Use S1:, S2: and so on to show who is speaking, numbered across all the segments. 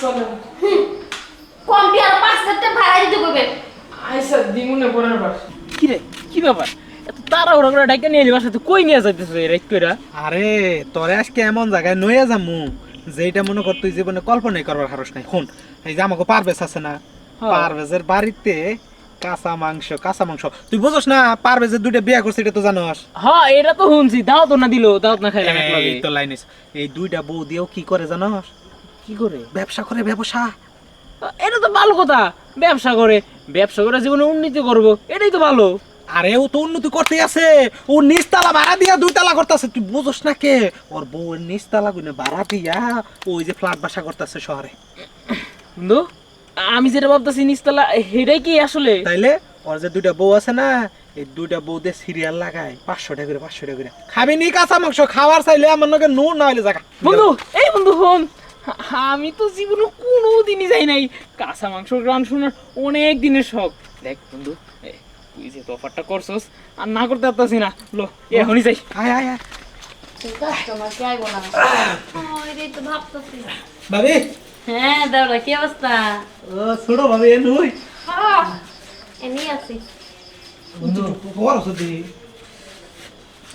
S1: চলো।
S2: কম দিয়ে আর পাঁচ হাজার টাকা ভাড়া দিতে কইবে।
S1: আইসা দিমুনে পরের বার।
S3: কি রে কি ব্যাপার? এত তাড়াহুড়া করে ডাইকা নিয়ে এলি বাসাতে কই নিয়ে যাইতেছে রাইট কইরা?
S4: আরে তোরে আজকে এমন জায়গায় নইয়া যামু যেটা মনে কর তুই জীবনে কল্পনাই করবার হারস নাই। শুন এই যে আমাকে পারভেজ আছে না
S3: হ্যাঁ।
S4: পারভেজের বাড়িতে কাঁচা মাংস কাঁচা মাংস। তুই বুঝছ না পারভেজের দুইটা বিয়া করছে এটা তো জানোস।
S3: হ্যাঁ এটা তো শুনছি দাও তো না দিলো দাও না খাইলাম
S4: এই তো লাইনিস এই দুইটা বউ দিয়েও কি করে জানোস?
S3: কি করে?
S4: ব্যবসা করে ব্যবসা।
S3: এটা তো ভালো কথা। ব্যবসা করে। ব্যবসা করে জীবনে উন্নতি করব। এটাই তো ভালো।
S4: আরে ও তো উন্নতি করতে আছে। ও নিচতলা ভাড়া দিয়া দুই তালা করতেছে। তুই বুঝছ না কে? ওর বউ নিচতলা গুনে ভাড়া দিয়া ওই যে ফ্ল্যাট বাসা করতেছে শহরে।
S3: বন্ধু আমি যেটা ভাবতেছি নিচতলা সেটাই কি আসলে?
S4: তাইলে ওর যে দুইটা বউ আছে না এই দুইটা বউ দিয়ে সিরিয়াল লাগায়। পাঁচশো টাকা করে পাঁচশো টাকা করে। খাবি নি কাঁচা মাংস খাওয়ার চাইলে আমার নাকি নুন না জায়গা
S3: বন্ধু এই বন্ধু ফোন। আমি তো জীবনে কোনো দিনই যাই নাই। কাঁচা মাংসর গান শোনার অনেক দিনের শখ। দেখ বন্ধু তুই যে অফারটা করছস আর না করতে পারতাছি না। লো এখনই যাই।
S4: আয় আয় আয়। ভাবি।
S2: হ্যাঁ দাদা কি অবস্থা?
S4: ও ছোট ভাবি এ নুই।
S2: এমনি আছি।
S4: বন্ধু বড় সদি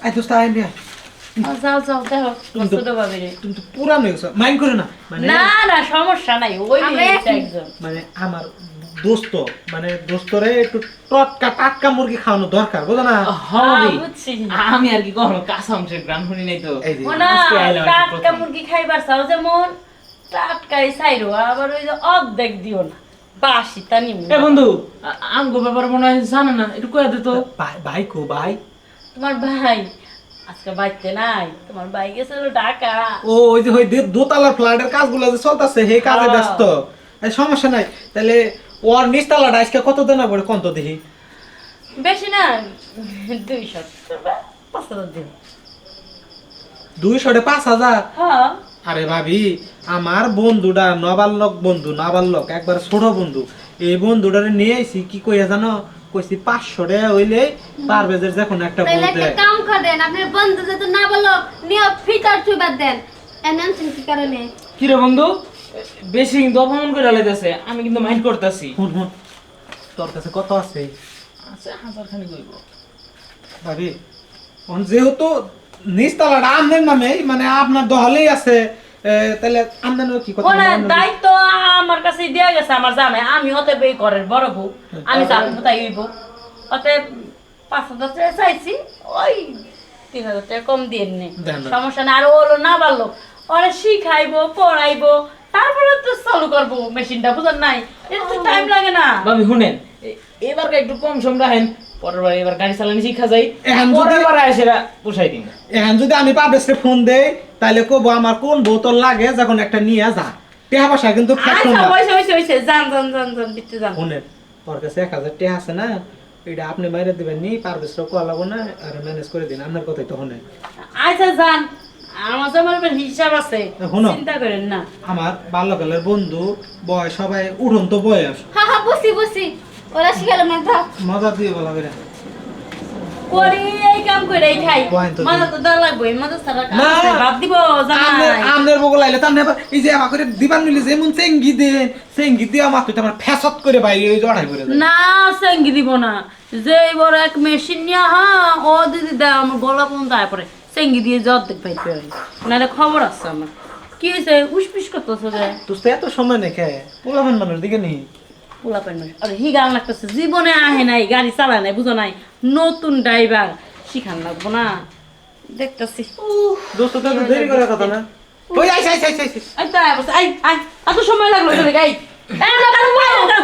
S4: আই তো স্টাইল দিয়া
S2: ও, যাও যাও দেখো ছোট ভাবি রে।
S4: তুমি তো পুরান হয়ে গেছো মাইন্ড করে না। মানে
S2: না না সমস্যা নাই ওই
S1: আমরা
S2: হচ্ছে
S1: একই।
S2: একজন
S4: মানে আমার দোস্ত মানে দোস্তরে একটু টটকা টাটকা মুরগি খাওয়ানো দরকার বুঝো না?
S2: হ্যাঁ,
S3: হ্যাঁ
S2: বুঝছি।
S3: আমি আর কি কখনো কাঁচা শুনি নাই তো।
S2: টাটকা মুরগি খাইবার চাও যেমন টাটকাই চাইরো আবার ওই যে অর্ধেক দিও না। বাসি তা নিমু
S3: এ বন্ধু আ- আমগো ব্যাপারে মনে হয় জানে না একটু কয়ে দে তো।
S4: ভাই ভাই কো ভাই।
S2: তোমার ভাই আজকে বাইতে নাই তোমার ভাই গেছে ঢাকা।
S4: ও ওই যে ওই দোতলার ফ্ল্যাটের কাজগুলো যে চলতেছে সেই কাজে
S2: হ্যাঁ।
S4: ব্যস্ত। সমস্যা নাই। তাহলে ওর নিচতলাটা আজকে কত দেনা পড়ে কত দেখি?
S2: বেশি না দুইশো পাঁচ হাজার দিও
S4: দুইশোটে পাঁচ হাজার?
S2: হ্যাঁ।
S4: আরে ভাবি আমার বন্ধুটা নবাল্লক বন্ধু নবাল্লক একবার ছোট বন্ধু। এই বন্ধুটারে নিয়ে আইছি কি কইয়া জানো? কইছি পাঁচশো টাকা হইলে একটা বউ
S5: তাহলে একটা
S4: দেয়
S5: কাম করেন আপনার বন্ধু যদি না বলো নিয়ে ফিটার চুবাদ দেন। এমন কি কারণে?
S3: কি রে বন্ধু? বেশি কিন্তু অপমান করে লাইতেছে আমি কিন্তু মাইন্ড করতেছি।
S4: শুন শুন তোর কাছে কত আছে?
S3: আচ্ছা হাজার খানি কইব।
S4: ভাবি এখন যেহেতু নিচতলাটা আমদের নামে মানে আপনার দহলেই আছে এ, তাহলে আমদানিও কি কথা?
S2: ওনা দায়িত্ব আমার কাছে দেয়া গেছে আমার জামাই। আমি হতে বেই করের বড় বউ। আমি জানব তাই হইব। অতে পাঁচ হাজার টাকা চাইছি ওই তিন হাজার টাকা কম দিয়ে নে। সমস্যা না আর ও হলো না পারল ওরা শিখাইবো পড়াইবো তারপরে তো চালু করব মেশিনটা বুঝেন নাই। এটা তো টাইম লাগে না।
S3: ভাবি শুনেন এবার একটু কম সম রাখেন পরের বার এবার গাড়ি চালানি শিখা যাই
S4: এখন যদি-
S3: পরের বার এসে পোষাই দিন।
S4: এখন যদি আমি পাবেসকে ফোন দেই তাহলে কবো আমার কোন বোতল লাগে যখন একটা নিয়ে যা। টেহা পয়সা কিন্তু
S2: আচ্ছা
S4: না।
S2: হয়েছে হয়েছে হয়েছে যান যান যান যান দিতে যান।
S4: ফোনের ওর কাছে এক হাজার টেহা আছে না? এটা আপনি মাইরে দিবেন নি পারবে কোয়া লাগবো না আর ম্যানেজ করে দিন আপনার কথাই তো শুনে
S2: আচ্ছা যান। আমার তো মনে হিসাব আছে
S4: শোনো।
S2: চিন্তা করেন না।
S4: আমার বাল্যকালের বন্ধু বয় সবাই উঠন্ত বয়স।
S5: হ্যাঁ হ্যাঁ বসি বসি ওরা শিখালো না
S4: মজা দিয়ে বলা বেরা
S2: করি এই কাম খাই
S4: তো
S2: লাগবে
S4: না।
S2: দিব জামাই।
S4: আমনের বগল আইলে তার এই যে আমার করে দিবান মিলে যেমন চেঙ্গি দেন চেঙ্গি দিয়ে আমার তুই আমার ফ্যাসত করে বাইরে ওই জড়াই করে
S2: না সেঙ্গি দিব না। যে বড় এক মেশিন নিয়ে হ্যাঁ ও দিদি দেয় আমার গলা পরে দেখ খবর আছে আমার। কি হয়েছে উসপিস করতেছে
S4: তুই তো এত সময় নেই খেয়ে পোলাবেন মানুষ দিকে নেই
S2: পোলা পাইন আর হি গান লাগতেছে জীবনে আহে নাই গাড়ি চালায় নাই বুঝো নাই। নতুন ড্রাইভার শিখান লাগবো না। দেখতেছি।
S4: দোস্ত তো এত দেরি করার কথা না। ওই
S2: আই আই আই এত সময় লাগল চলে গাই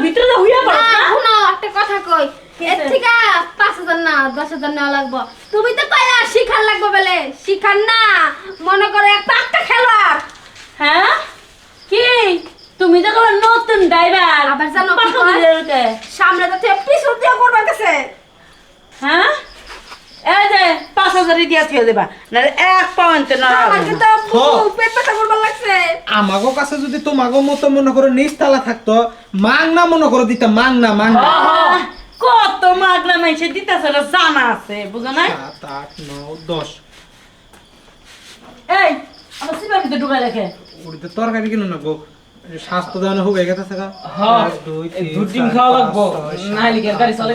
S2: ভিতরে তো হুইয়া পড়ো
S5: না। শুনো একটা কথা কই। এর থেকে পাঁচ হাজার না দশ হাজার নেওয়া লাগবো। তুমি তো পাইলা শিখান লাগবে বলে? শিখান না। মনে করো একটা একটা খেলোয়াড়।
S2: হ্যাঁ? কি? তুমি তো কোনো নতুন ড্রাইভার
S5: আবার জানো কি কয়? সামনে তো পিছন দিয়ে করবার কাছে।
S2: হ্যাঁ? এই যে পাঁচ হাজার দিয়া থুয়ে দেবা না এক পাউন্ড না
S5: আমার কিন্তু
S4: হ্যাঁ।
S5: পেট ব্যথা করবার লাগছে।
S4: আমাগো কাছে যদি তোমাগো মতো মনে করো নিচতলা থাকতো মাং না মনে করো দিতাম মাং না মাং না
S2: কত মাগলা মাইছে দিতেছে না জানা আছে বুঝো না
S4: সাত আট নয় দশ।
S2: এই আমার সিবার ভিতরে ঢুকাই রাখে।
S4: উড়িতে তরকারি কিনো না গো স্বাস্থ্য দানো হয়ে।
S3: হ্যাঁ
S4: দুই, তিন,
S3: খাওয়া লাগবো। কি আর গাড়ি চলে।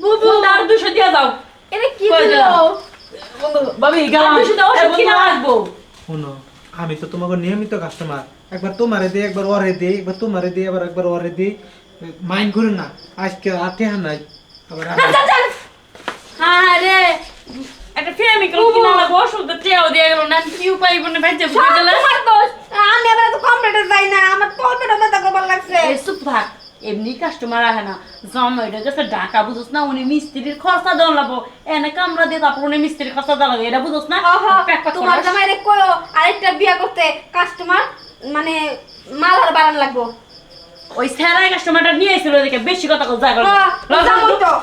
S2: বুবু দুশো দিয়ে
S5: কি দিল
S3: গেলাম?
S2: দুশো লাগবো।
S4: শোনো আমি তো তোমাকে নিয়মিত কাস্টমার একবার তোমারে দিই একবার ওরে দিই একবার তোমারে দিই আবার একবার ওরে দিই। মাইন্ড করুন না আজকে আটে নাই। আবার আর-
S2: হ্যাঁ একটা কিনা লাগবো ওষুধ চেয়েও দিয়ে গেল না কি উপায় বুঝে গেলে?
S5: আমি আবার তো যাই না আমার কম্পিউটার ব্যথা করবার লাগছে।
S2: চুপ থাক এমনি কাস্টমার আহে না। জমাইটা গেছে ঢাকা বুঝোস না উনি মিস্ত্রির খরচা দেওয়া লাগবো। এনে কামরা দিয়ে তারপর উনি মিস্ত্রির খরচা দেওয়া এটা বুঝোস না?
S5: তোমার জামাই রে কইও আরেকটা বিয়া করতে কাস্টমার মানে মাল আর বাড়ান লাগবো।
S2: ওই স্যারাই কাস্টমারটা নিয়ে এসেছিল দেখে বেশি কথা।